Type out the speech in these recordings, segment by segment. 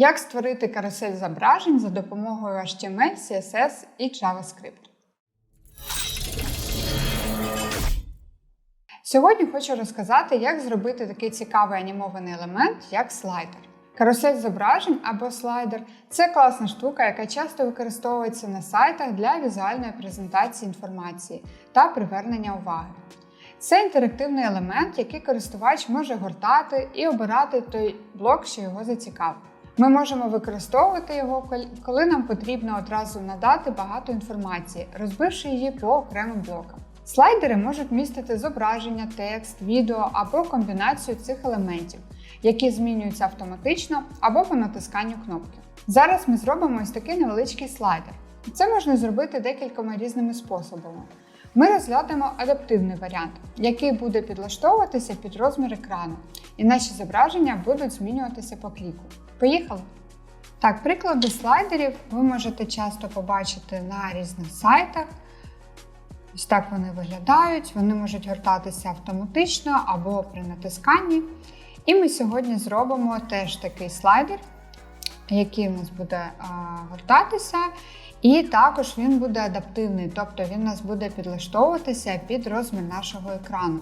Як створити карусель зображень за допомогою HTML, CSS і JavaScript. Сьогодні хочу розказати, як зробити такий цікавий анімований елемент, як слайдер. Карусель зображень або слайдер це класна штука, яка часто використовується на сайтах для візуальної презентації інформації та привернення уваги. Це інтерактивний елемент, який користувач може гортати і обирати той блок, що його зацікавив. Ми можемо використовувати його, коли нам потрібно одразу надати багато інформації, розбивши її по окремим блокам. Слайдери можуть містити зображення, текст, відео або комбінацію цих елементів, які змінюються автоматично або по натисканню кнопки. Зараз ми зробимо ось такий невеличкий слайдер. Це можна зробити декількома різними способами. Ми розглянемо адаптивний варіант, який буде підлаштовуватися під розмір екрану, і наші зображення будуть змінюватися по кліку. Поїхали! Так, приклади слайдерів ви можете часто побачити на різних сайтах. Ось так вони виглядають, вони можуть гортатися автоматично або при натисканні. І ми сьогодні зробимо теж такий слайдер, який у нас буде гортатися. І також він буде адаптивний, тобто він у нас буде підлаштовуватися під розмір нашого екрану.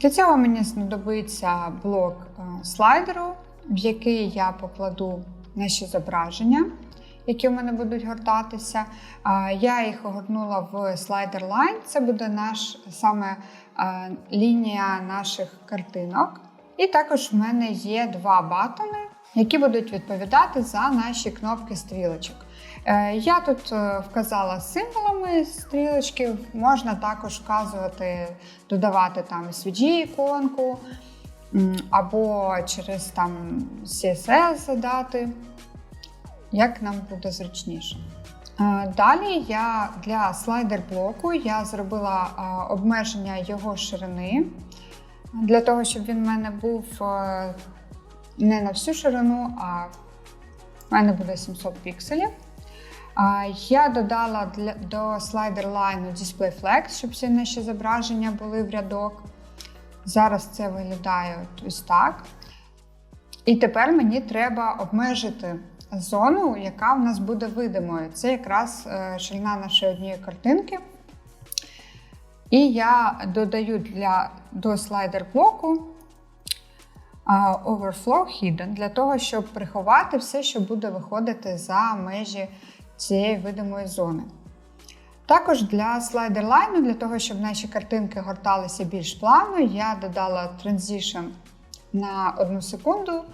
Для цього мені знадобиться блок слайдеру, в який я покладу наші зображення, які у мене будуть гортатися. Я їх огорнула в слайдер Line, це буде наш саме лінія наших картинок. І також в мене є два батони, які будуть відповідати за наші кнопки стрілочок. Е, я тут е, вказала символами стрілочки, можна також вказувати, додавати там SVG-іконку, або через там CSS задати, як нам буде зручніше. Е, далі я для слайдер-блоку я зробила обмеження його ширини, для того, щоб він в мене був не на всю ширину, а в мене буде 700 пікселів. Я додала до слайдер лайну Display Flex, щоб всі наші зображення були в рядок. Зараз це виглядає ось так. І тепер мені треба обмежити зону, яка в нас буде видимою. Це якраз е, ширина нашої однієї картинки. І я додаю для, до слайдер блоку Overflow Hidden для того, щоб приховати все, що буде виходити за межі цієї видимої зони. Також для слайдерлайну, для того, щоб наші картинки горталися більш плавно, я додала Transition на 1 секунду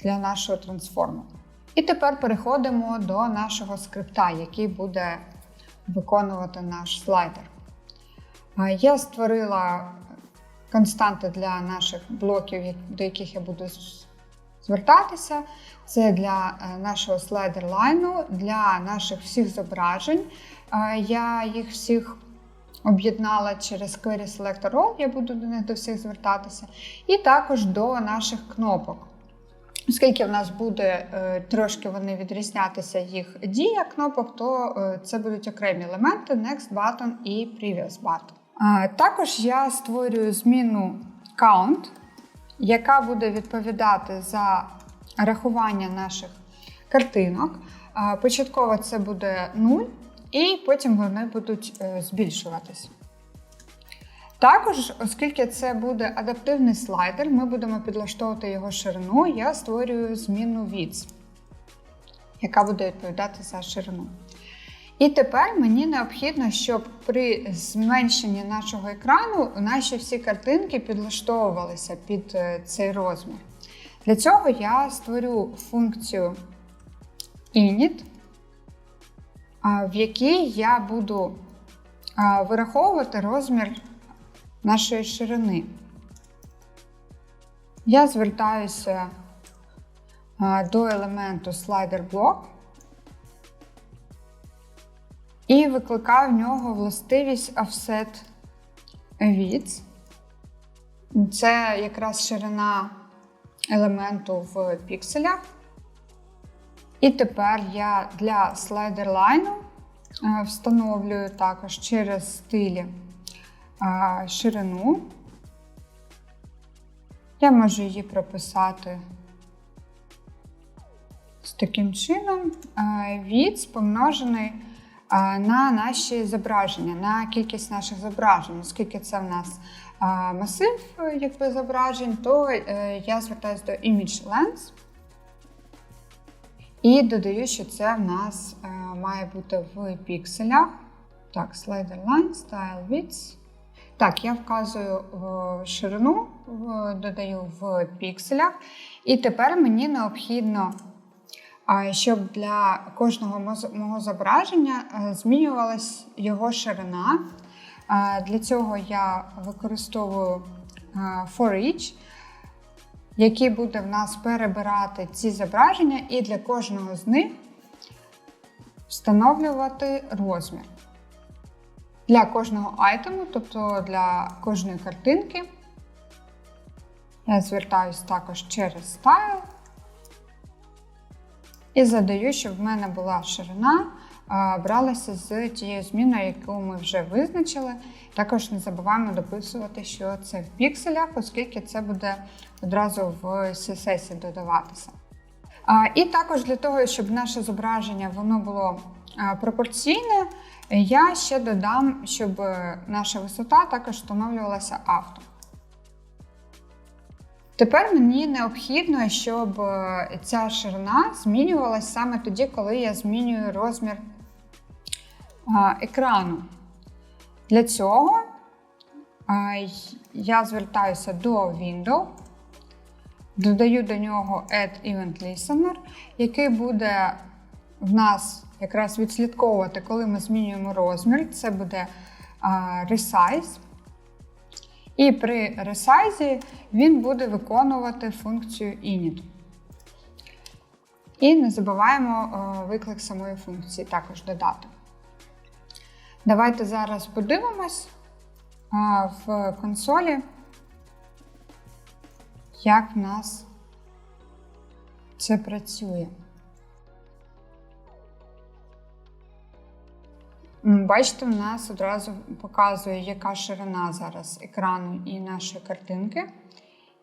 для нашого трансформу. І тепер переходимо до нашого скрипта, який буде виконувати наш слайдер. Я створила константи для наших блоків, до яких я буду звертатися. Це для е, нашого слайдер-лайну, для наших всіх зображень. Е, я їх всіх об'єднала через Query Selector All, я буду до них до всіх звертатися. І також до наших кнопок. Оскільки в нас буде е, трошки вони відрізнятися їх дія кнопок, то це будуть окремі елементи Next Button і Previous Button. Також я створюю зміну Count, яка буде відповідати за рахування наших картинок. Початково це буде 0, і потім вони будуть е, збільшуватись. Також, оскільки це буде адаптивний слайдер, ми будемо підлаштовувати його ширину, я створюю зміну width, яка буде відповідати за ширину. І тепер мені необхідно, щоб при зменшенні нашого екрану наші всі картинки підлаштовувалися під е, цей розмір. Для цього я створю функцію init, в якій я буду вираховувати розмір нашої ширини. Я звертаюся до елементу Slider Block і викликаю в нього властивість Offset Width. Це якраз ширина елементу в пікселях. І тепер я для слайдер лайну е, встановлюю також через стилі е, ширину. Я можу її прописати з таким чином помножений е, на наші зображення, на кількість наших зображень. Оскільки це в нас е, масив е, якби, зображень, то е, я звертаюся до Image Lens і додаю, що це в нас е, має бути в пікселях. Так, slider line, style width. Так, я вказую ширину, додаю в пікселях. І тепер мені необхідно, щоб для кожного мого зображення е, змінювалась його ширина. Для цього я використовую е, for each, який буде в нас перебирати ці зображення, і для кожного з них встановлювати розмір. Для кожного айтему, тобто для кожної картинки, я звертаюсь також через Style і задаю, щоб в мене була ширина, бралася з тією зміною, яку ми вже визначили. Також не забуваємо дописувати, що це в пікселях, оскільки це буде одразу в CSS додаватися. І також для того, щоб наше зображення воно було пропорційне, я ще додам, щоб е, наша висота також встановлювалася авто. Тепер мені необхідно, щоб е, ця ширина змінювалася саме тоді, коли я змінюю розмір екрану. Для цього я звертаюся до Window, додаю до нього Add Event Listener, який буде в нас якраз відслідковувати, коли ми змінюємо розмір. Це буде Resize. І при ресайзі він буде виконувати функцію init. І не забуваємо е, виклик самої функції також додати. Давайте зараз подивимось е, в консолі, як в нас це працює. Бачите, в нас одразу показує, яка ширина зараз екрану і нашої картинки.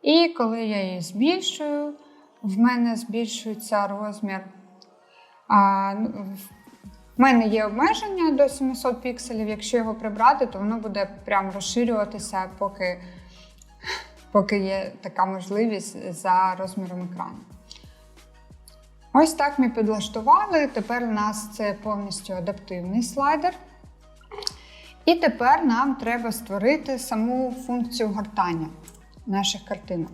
І коли я її збільшую, в мене збільшується розмір. А, ну, в- мене є обмеження до 700 пікселів. Якщо його прибрати, то воно буде прям розширюватися, поки, поки є така можливість за розміром екрану. Ось так ми підлаштували. Тепер у нас це повністю адаптивний слайдер. І тепер нам треба створити саму функцію гортання наших картинок.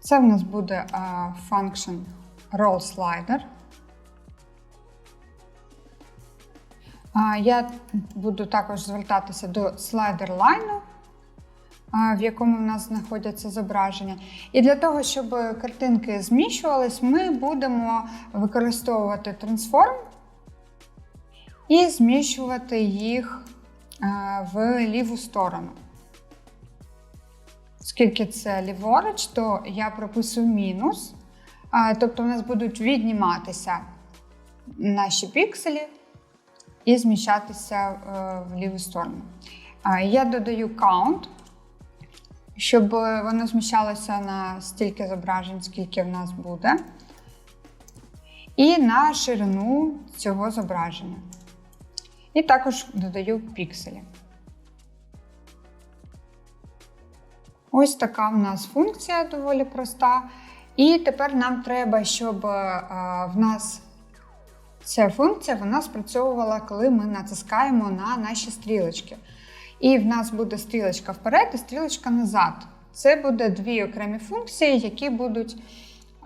Це в нас буде function roll slider. Я буду також звертатися до слайдер лайну, а, в якому в нас знаходяться зображення. І для того, щоб картинки зміщувались, ми будемо використовувати трансформ і зміщувати їх в ліву сторону. Оскільки це ліворуч, то я прописую мінус. Тобто у нас будуть відніматися наші пікселі і зміщатися е, в ліву сторону. Я додаю count, щоб воно зміщалося на стільки зображень, скільки в нас буде. І на ширину цього зображення. І також додаю пікселі. Ось така в нас функція доволі проста. І тепер нам треба, щоб е, в нас ця функція вона спрацьовувала, коли ми натискаємо на наші стрілочки. І в нас буде стрілочка вперед і стрілочка назад. Це буде дві окремі функції, які будуть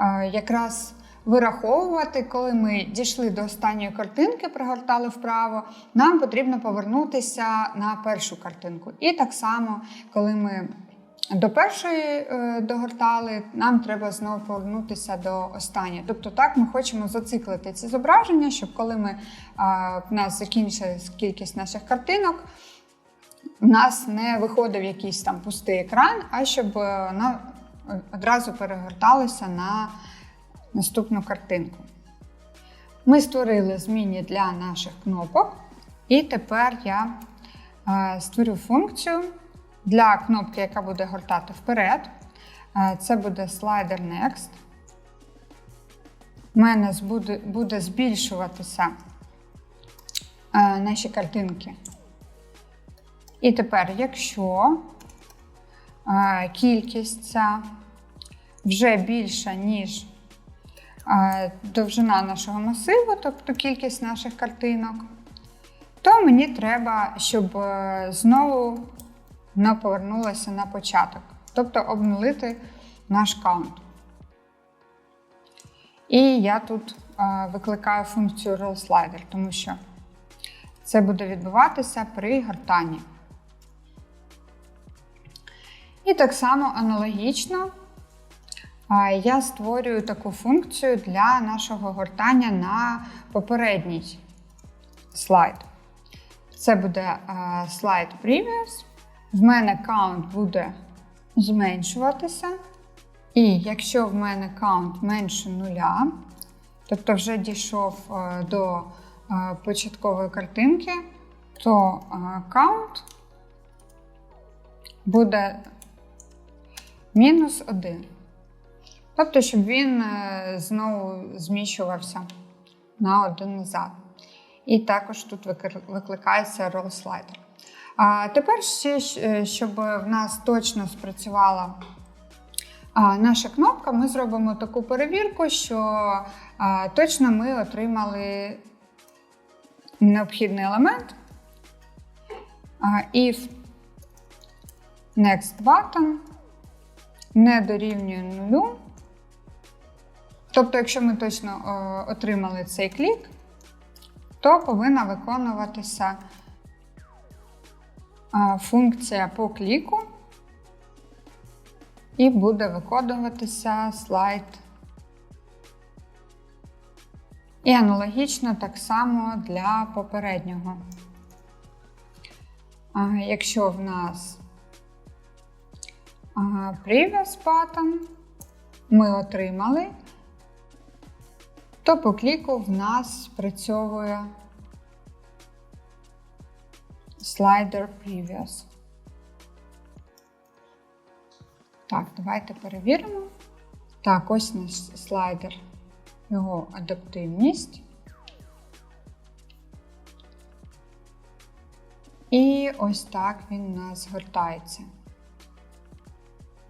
е, якраз вираховувати, коли ми дійшли до останньої картинки, пригортали вправо, нам потрібно повернутися на першу картинку. І так само, коли ми до першої е, догортали, нам треба знову повернутися до останньої. Тобто, так ми хочемо зациклити ці зображення, щоб коли ми, е, в нас закінчилась кількість наших картинок, в нас не виходив якийсь там пустий екран, а щоб е, вона одразу перегорталася на наступну картинку. Ми створили зміни для наших кнопок, і тепер я е, створю функцію для кнопки, яка буде гортати вперед. Е, Це буде слайдер Next. в мене буде, збільшуватися е, наші картинки. І тепер, якщо е, кількість ця вже більша, ніж е, довжина нашого масиву, тобто кількість наших картинок, то мені треба, щоб е, знову вона повернулася на початок, тобто обнулити наш каунт. І я тут викликаю функцію RollSlider, тому що це буде відбуватися при гортанні. І так само аналогічно я створюю таку функцію для нашого гортання на попередній слайд. Це буде слайд Previous. В мене каунт буде зменшуватися. І якщо в мене каунт менше нуля, тобто вже дійшов до початкової картинки, то каунт буде мінус 1. Тобто, щоб він е, знову зміщувався на один назад. І також тут викликається slider. А тепер ще, щоб в нас точно спрацювала наша кнопка, ми зробимо таку перевірку, що точно ми отримали необхідний елемент. If next button не дорівнює нулю. Тобто, якщо ми точно о, отримали цей клік, то повинна виконуватися а, функція по кліку і буде виконуватися слайд. І аналогічно так само для попереднього. А, якщо в нас previous button ми отримали, то по кліку в нас спрацьовує слайдер Previous. Так, давайте перевіримо. Так, ось наш слайдер, його адаптивність. І ось так він у нас згортається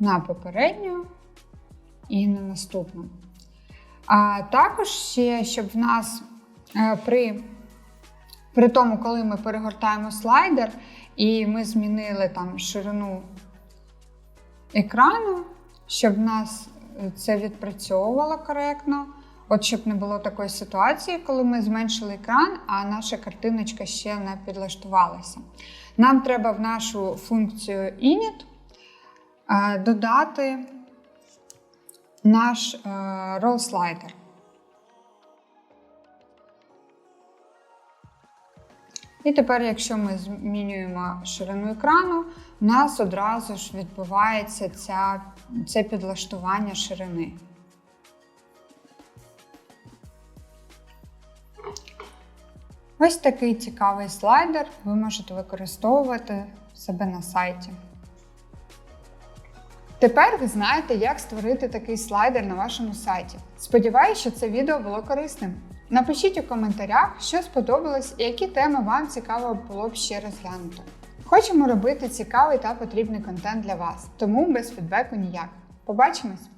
на попередню і на наступну. А також ще, щоб в нас е, при, при тому, коли ми перегортаємо слайдер, і ми змінили там ширину екрану, щоб в нас е, це відпрацьовувало коректно. От щоб не було такої ситуації, коли ми зменшили екран, а наша картиночка ще не підлаштувалася. Нам треба в нашу функцію init додати наш е, roll слайдер. І тепер, якщо ми змінюємо ширину екрану, у нас одразу ж відбувається ця, це підлаштування ширини. Ось такий цікавий слайдер ви можете використовувати в себе на сайті. Тепер ви знаєте, як створити такий слайдер на вашому сайті. Сподіваюсь, що це відео було корисним. Напишіть у коментарях, що сподобалось і які теми вам цікаво було б ще розглянути. Хочемо робити цікавий та потрібний контент для вас, тому без фідбеку ніяк. Побачимось!